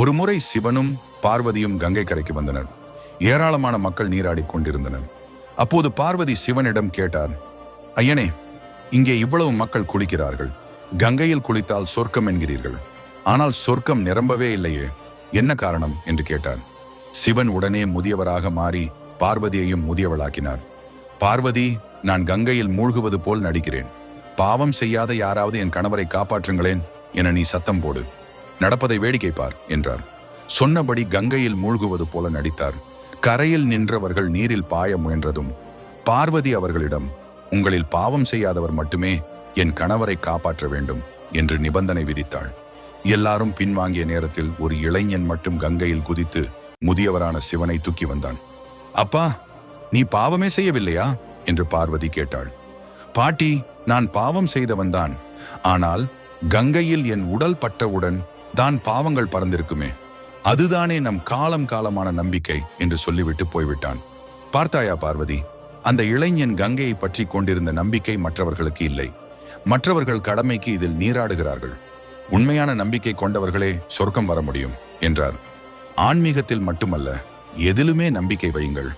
ஒருமுறை சிவனும் பார்வதியும் கங்கை கரைக்கு வந்தனர். ஏராளமான மக்கள் நீராடிக் கொண்டிருந்தனர். அப்போது பார்வதி சிவனிடம் கேட்டார் ஐயனே இங்கே இவ்வளவு மக்கள் குளிக்கிறார்கள். கங்கையில் குளித்தால் சொர்க்கம் என்கிறீர்கள். ஆனால் சொர்க்கம் நிரம்பவே இல்லையே. என்ன காரணம்? என்று கேட்டார். சிவன் உடனே முதியவராக மாறி பார்வதியையும் முதியவளாக்கினார். பார்வதி நான் கங்கையில் மூழ்குவது போல் நடிக்கிறேன். பாவம் செய்யாத யாராவது என் கணவரை காப்பாற்றுங்களேன் என நீ சத்தம் போடு. நடப்பதை வேடிக்கை பார் என்றார். சொன்னபடி கங்கையில் மூழ்குவது போல நடித்தார். கரையில் நின்றவர்கள் நீரில் பாய முயன்றதும் பார்வதி அவர்களிடம் உங்களில் பாவம் செய்யாதவர் மட்டுமே என் கணவரை காப்பாற்ற வேண்டும் என்று நிபந்தனை விதித்தாள். எல்லாரும் பின்வாங்கிய நேரத்தில் ஒரு இளைஞன் மட்டும் கங்கையில் குதித்து முதியவரான சிவனை தூக்கி வந்தான். அப்பா நீ பாவமே செய்யவில்லையா? என்று பார்வதி கேட்டாள். பாட்டி நான் பாவம் செய்தவன்தான் ஆனால் கங்கையில் என் உடல் பட்டவுடன் தான் பாவங்கள் பறந்திருக்குமே. அதுதானே நம் காலம் காலமான நம்பிக்கை என்று சொல்லிவிட்டு போய்விட்டான். பார்த்தாயா பார்வதி அந்த இளைஞன் கங்கையை பற்றி கொண்டிருந்த நம்பிக்கை மற்றவர்களுக்கு இல்லை. மற்றவர்கள் கடமைக்கு இதில் நீராடுகிறார்கள். உண்மையான நம்பிக்கை கொண்டவர்களே சொர்க்கம் வர முடியும் என்றார். ஆன்மீகத்தில் மட்டுமல்ல எதிலுமே நம்பிக்கை வையுங்கள்.